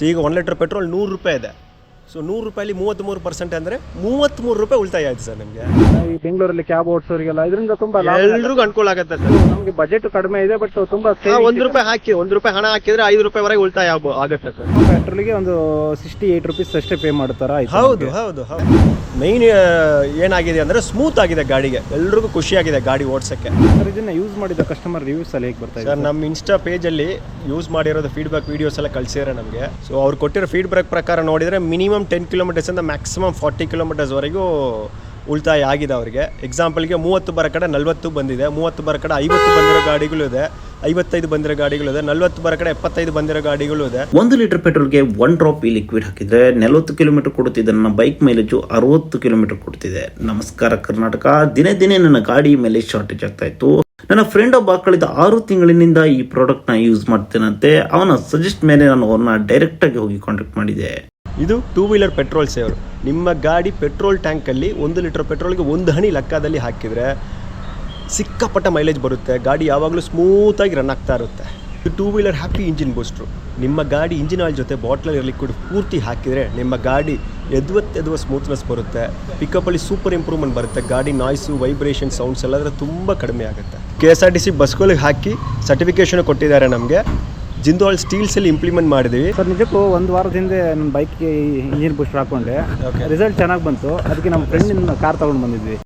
So ಈಗ ಒಂದು litre petrol ನೂರು ರೂಪಾಯಿ ಇದೆ. ಸೊ ನೂರು ರೂಪಾಯಲ್ಲಿ ಮೂವತ್ತ್ಮೂರು ಪರ್ಸೆಂಟ್ ಅಂದರೆ ಮೂವತ್ತ್ಮೂರು ರೂಪಾಯಿ ಉಳಿತಾಯ ಆಯ್ತು ಸರ್ ನಿಮಗೆ. ಈ ಬೆಂಗಳೂರಲ್ಲಿ ಕ್ಯಾಬ್ ಓಡಿಸೋರಿಗೆಲ್ಲ ಇದರಿಂದ ತುಂಬಾ ಲಾಭ ಎಲ್ರಿಗೂ ಅನುಕೂಲ ಆಗುತ್ತೆ ಸರ್. ನಮಗೆ ಬಜೆಟ್ ಕಡಿಮೆ ಇದೆ ಬಟ್ ತುಂಬಾ ಒಂದು ರೂಪಾಯಿ ಹಾಕಿ ಒಂದು ರೂಪಾಯಿ ಹಣ ಹಾಕಿದ್ರೆ ಐದು ರೂಪಾಯಿವರೆಗೆ ಉಳಿತಾಯ ಆಗ್ಬೋ- ಆಗುತ್ತೆ ಸರ್. ಪೆಟ್ರೋಲ್ಗೆ ಒಂದು ಸಿಕ್ಸ್ಟಿ ಏಟ್ ರುಪೀಸ್ ಅಷ್ಟೇ ಪೇ ಮಾಡ್ತಾರ ಹೌದು ಹೌದು ಹೌದು. ಮೈನ್ ಏನಾಗಿದೆ ಅಂದರೆ ಸ್ಮೂತ್ ಆಗಿದೆ ಗಾಡಿಗೆ. ಎಲ್ರಿಗೂ ಖುಷಿಯಾಗಿದೆ ಗಾಡಿ ಓಡ್ಸೋಕ್ಕೆ. ಸರ್ ಇದನ್ನ ಯೂಸ್ ಮಾಡಿದ ಕಸ್ಟಮರ್ ರಿವ್ಯೂಸ್ ಅಲ್ಲಿ ಹೇಗೆ ಬರ್ತಾ ಇದೆ ಸರ್? ನಮ್ಮ ಇನ್ಸ್ಟಾ ಪೇಜಲ್ಲಿ ಯೂಸ್ ಮಾಡಿರೋದು ಫೀಡ್ಬ್ಯಾಕ್ ವೀಡಿಯೋಸ್ ಎಲ್ಲ ಕಳಿಸಿದ್ರೆ ನಮಗೆ. ಸೊ ಅವ್ರು ಕೊಟ್ಟಿರೋ ಫೀಡ್ಬ್ಯಾಕ್ ಪ್ರಕಾರ ನೋಡಿದರೆ ಮಿನಿಮಮ್ ಟೆನ್ ಕಿಲೋಮೀಟರ್ಸಿಂದ ಮ್ಯಾಕ್ಸಿಮಮ್ ಫಾರ್ಟಿ ಕಿಲೋಮೀಟರ್ಸ್ವರೆಗೂ ಉಳಿತಾಯ ಆಗಿದೆ ಅವರಿಗೆ. ಎಕ್ಸಾಂಪಲ್ಗೆ ಮೂವತ್ತು ಬರೋ ಕಡೆ ನಲ್ವತ್ತು ಬಂದಿದೆ. ಮೂವತ್ತು ಬರೋ ಕಡೆ ಐವತ್ತು ಬಂದಿರೋ ಗಾಡಿಗಳು ಇದೆ. ಐವತ್ತೈದು ಬಂದಿರೋ ಗಾಡಿಗಳು ಇದೆ. ನಲ್ವತ್ತು ಬರೋ ಕಡೆ ಎಪ್ಪತ್ತೈದು ಬಂದಿರೋ ಗಾಡಿಗಳು ಇದೆ. ಒಂದು ಲೀಟರ್ ಪೆಟ್ರೋಲ್ಗೆ ಒನ್ ಡ್ರಾಪ್ ಈ ಲಿಕ್ವಿಡ್ ಹಾಕಿದ್ರೆ ನಲವತ್ತು ಕಿಲೋಮೀಟರ್ ಕೊಡುತ್ತಿದ್ದ ನನ್ನ ಬೈಕ್ ಮೈಲೇಜು ಅರವತ್ತು ಕಿಲೋಮೀಟರ್ ಕೊಡ್ತಿದೆ ನಮಸ್ಕಾರ ಕರ್ನಾಟಕ. ದಿನೇ ದಿನೇ ನನ್ನ ಗಾಡಿ ಮೈಲೇಜ್ ಶಾರ್ಟೇಜ್ ಆಗ್ತಾ ಇತ್ತು. ನನ್ನ ಫ್ರೆಂಡ್ ಒಬ್ಬ ಕಳೆದ ಆರು ತಿಂಗಳಿನಿಂದ ಈ ಪ್ರಾಡಕ್ಟ್ನ ಯೂಸ್ ಮಾಡ್ತೇನಂತೆ. ಅವನ ಸಜೆಸ್ಟ್ ಮೇಲೆ ನಾನು ಅವ್ರನ್ನ ಡೈರೆಕ್ಟಾಗಿ ಹೋಗಿ ಕಾಂಟ್ಯಾಕ್ಟ್ ಮಾಡಿದೆ. ಇದು ಟೂ ವೀಲರ್ ಪೆಟ್ರೋಲ್ ಸೇವರ್ ನಿಮ್ಮ ಗಾಡಿ ಪೆಟ್ರೋಲ್ ಟ್ಯಾಂಕಲ್ಲಿ ಒಂದು ಲೀಟರ್ ಪೆಟ್ರೋಲ್ಗೆ ಒಂದು ಹನಿ ಲೆಕ್ಕದಲ್ಲಿ ಹಾಕಿದರೆ ಸಿಕ್ಕಾಪಟ್ಟ ಮೈಲೇಜ್ ಬರುತ್ತೆ. ಗಾಡಿ ಯಾವಾಗಲೂ ಸ್ಮೂತಾಗಿ ರನ್ ಆಗ್ತಾ ಇರುತ್ತೆ. ಇದು two wheeler happy engine booster ನಿಮ್ಮ ಗಾಡಿ ಇಂಜಿನ್ ಆಯಿಲ್ ಜೊತೆ ಬಾಟ್ಲಲ್ಲಿ ಲಿಕ್ವಿಡ್ ಪೂರ್ತಿ ಹಾಕಿದರೆ ನಿಮ್ಮ ಗಾಡಿ ಎದ್ವತ್ತು ಎದುವ ಸ್ಮೂತ್ನೆಸ್ ಬರುತ್ತೆ ಪಿಕಪ್ಪಲ್ಲಿ ಸೂಪರ್ ಇಂಪ್ರೂವ್ಮೆಂಟ್ ಬರುತ್ತೆ. ಗಾಡಿ ನಾಯ್ಸು ವೈಬ್ರೇಷನ್ ಸೌಂಡ್ಸ್ ಎಲ್ಲದರ ತುಂಬ ಕಡಿಮೆ ಆಗುತ್ತೆ. K S R T C ಬಸ್ಗಳಿಗೆ ಹಾಕಿ ಸರ್ಟಿಫಿಕೇಷನ್ ಕೊಟ್ಟಿದ್ದಾರೆ ನಮಗೆ. ಜಿಂದಾಲ್ ಸ್ಟೀಲ್ಸಲ್ಲಿ ಇಂಪ್ಲಿಮೆಂಟ್ ಮಾಡಿದ್ವಿ ಸರ್ ನಿಜಕ್ಕೂ ಒಂದು ವಾರದ ಹಿಂದೆ ನನ್ನ ಬೈಕ್ಗೆ ಇಂಜಿನ್ ಬೂಸ್ಟರ್ ಹಾಕೊಂಡೆ. ರಿಸಲ್ಟ್ ಚೆನ್ನಾಗಿ ಬಂತು. ಅದಕ್ಕೆ ನಮ್ಮ ಫ್ರೆಂಡಿನ ಕಾರ್ ತಗೊಂಡು ಬಂದಿದ್ವಿ.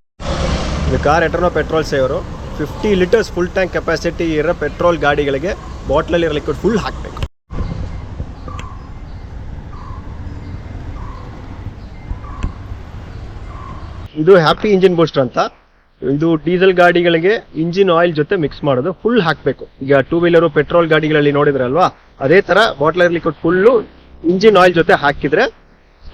ಇದು car ಎಟ್ರೋ petrol saver fifty litres full tank capacity ಇರೋ ಪೆಟ್ರೋಲ್ ಗಾಡಿಗಳಿಗೆ ಬಾಟ್ಲಲ್ಲಿ ಇರೋ ಲಿಕ್ವಿಡ್ ಫುಲ್ ಹಾಕಬೇಕು. ಇದು ಹ್ಯಾಪಿ ಇಂಜಿನ್ ಬೂಸ್ಟರ್ ಅಂತ. ಇದು ಡೀಸೆಲ್ ಗಾಡಿಗಳಿಗೆ ಇಂಜಿನ್ ಆಯಿಲ್ ಜೊತೆ ಮಿಕ್ಸ್ ಮಾಡೋದು, ಫುಲ್ ಹಾಕಬೇಕು. ಈಗ ಟೂ ವೀಲರು ಪೆಟ್ರೋಲ್ ಗಾಡಿಗಳಲ್ಲಿ ನೋಡಿದ್ರಲ್ವಾ, ಅದೇ ತರ ಬಾಟ್ಲರ್ ಲಿಕ್ವಿಡ್ ಫುಲ್ಲು ಇಂಜಿನ್ ಆಯಿಲ್ ಜೊತೆ ಹಾಕಿದ್ರೆ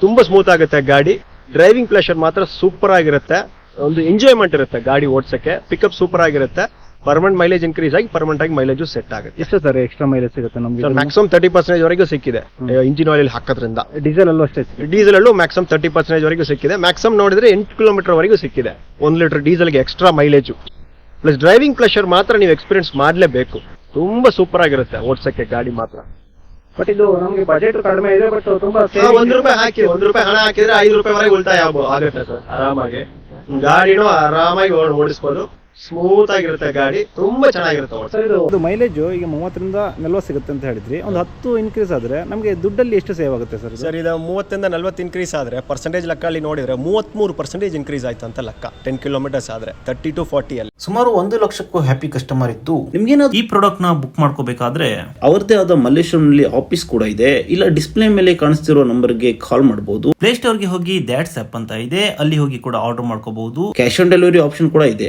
ತುಂಬಾ ಸ್ಮೂತ್ ಆಗುತ್ತೆ ಗಾಡಿ. ಡ್ರೈವಿಂಗ್ ಪ್ಲೇಷರ್ ಮಾತ್ರ ಸೂಪರ್ ಆಗಿರುತ್ತೆ. ಒಂದು ಎಂಜಾಯ್ಮೆಂಟ್ ಇರುತ್ತೆ ಗಾಡಿ ಓಡಿಸಕ್ಕೆ ಪಿಕಪ್ ಸೂಪರ್ ಆಗಿರುತ್ತೆ. ಪರ್ಮನೆಂಟ್ ಮೈಲೇಜ್ ಇನ್ಕ್ರೀಸ್ ಆಗಿ ಪರ್ಮನೆಂಟ್ ಆಗಿ ಮೈಲೇಜ್ ಸೆಟ್ ಆಗುತ್ತೆ. ಎಷ್ಟು ಸರ್ ಎಕ್ಸ್ಟ್ರಾ ಮೈಲೇಜ್ ಸಿಗುತ್ತೆ ನಮಗೆ ಮ್ಯಾಕ್ಸಿಮಮ್ ತರ್ಟಿ ಪರ್ಸೆಂಟೇಜ್ ವರೆಗೂ ಸಿಕ್ಕಿದೆ. ಇಂಜಿನ್ ಆಯಿಲ್ ಹಾಕೋದ್ರಿಂದ. ಡೀಸೆಲ್ ಅಲ್ಲೂ ಅಷ್ಟೇ. ಡೀಸೆಲ್ ಅಲ್ಲೂ ಮ್ಯಾಕ್ಸಿಮಮ್ ತರ್ಟಿ ಪರ್ಸೆಂಟೇಜ್ ವರೆಗೂ ಸಿಕ್ಕಿದೆ. ಮ್ಯಾಕ್ಸಿಮಮ್ ನೋಡಿದ್ರೆ ಎಂಟು ಕಿಲೋಮೀಟರ್ ವರೆಗೂ ಸಿಕ್ಕಿದೆ. ಒಂದು litre ಡೀಸೆಲ್ಗೆ extra mileage plus driving pleasure ಮಾತ್ರ ನೀವು ಎಕ್ಸ್ಪೀರಿಯನ್ಸ್ ಮಾಡಲೇಬೇಕು. ತುಂಬಾ ಸೂಪರ್ ಆಗಿರುತ್ತೆ ಓಡ್ಸಕ್ಕೆ ಗಾಡಿ ಮಾತ್ರ. ಬಟ್ ಇದು ನಮಗೆ ಬಜೆಟ್ ಕಡಿಮೆ ಇದೆ ಬಟ್ ತುಂಬಾ ಒಂದ್ ರೂಪಾಯಿ ಹಾಕಿ ಒಂದ್ ರೂಪಾಯಿ ಹಣ ಹಾಕಿದ್ರೆ ಐದು ರೂಪಾಯಿವರೆಗೆ ಉಳಿತಾಯ ಆಗ್ಬೋದು ಆಗುತ್ತೆ ಸರ್. ಆರಾಮಾಗಿ. ಗಾಡಿನೂ ಆರಾಮಾಗಿ ಓಡ್- ಓಡಿಸ್ಬೋದು. ಸ್ಮೂತ್ ಆಗಿರುತ್ತೆ ಗಾಡಿ ತುಂಬಾ ಚೆನ್ನಾಗಿರುತ್ತೆ ಸರ್ ಇದು ಮೈಲೇಜ್ ಈಗ ಮೂವತ್ತರಿಂದ ನಲ್ವತ್ತು ಸಿಗುತ್ತೆ ಅಂತ ಹೇಳಿದ್ರಿ. ಒಂದು ಹತ್ತು ಇನ್ಕ್ರೀಸ್ ಆದ್ರೆ ನಮಗೆ ದುಡ್ಡಲ್ಲಿ ಎಷ್ಟು ಸೇವ್ ಆಗುತ್ತೆ ಸರ್ ಇದು? ಸರ್ ಇದು ಮೂವತ್ತರಿಂದ ನಲ್ವತ್ತು ಇನ್ಕ್ರೀಸ್ ಆದ್ರೆ ಪರ್ಸೆಂಟೇಜ್ ಲೆಕ್ಕಲ್ಲಿ ನೋಡಿದ್ರೆ ಮೂವತ್ತ್ಮೂರು ಪರ್ಸೆಂಟೇಜ್ ಇನ್ಕ್ರೀಸ್ ಆಯ್ತು ಅಂತ ಲೆಕ್ಕ. ಟೆನ್ ಕಿಲೋಮೀಟರ್ಸ್ ಆದ್ರೆ ತರ್ಟಿ ಟು ಫಾರ್ಟಿ ಅಲ್ಲಿ. ಸುಮಾರು ಒಂದು ಲಕ್ಷಕ್ಕೂ ಹ್ಯಾಪಿ ಕಸ್ಟಮರ್ ಇತ್ತು ನಿಮ್ಗೇನಾದ್ರು ಈ ಪ್ರಾಡಕ್ಟ್ನ ಬುಕ್ ಮಾಡ್ಕೋಬೇಕಾದ್ರೆ ಅವ್ರದೇ ಆದ ಮಲ್ಲೇಶ್ವರಂನಲ್ಲಿ ಆಫೀಸ್ ಕೂಡ ಇದೆ. ಇಲ್ಲ ಡಿಸ್ಪ್ಲೇ ಮೇಲೆ ಕಾಣಿಸ್ತಿರೋ ನಂಬರ್ಗೆ ಕಾಲ್ ಮಾಡಬಹುದು ಪ್ಲೇ ಸ್ಟೋರ್ಗೆ ಹೋಗಿ ದ್ಯಾಟ್ಸ್ ಆಪ್ ಅಂತ ಇದೆ. ಅಲ್ಲಿ ಹೋಗಿ ಕೂಡ ಆರ್ಡರ್ ಮಾಡ್ಕೋಬಹುದು ಕ್ಯಾಶ್ ಆನ್ ಡೆಲಿವರಿ ಆಪ್ಷನ್ ಕೂಡ ಇದೆ.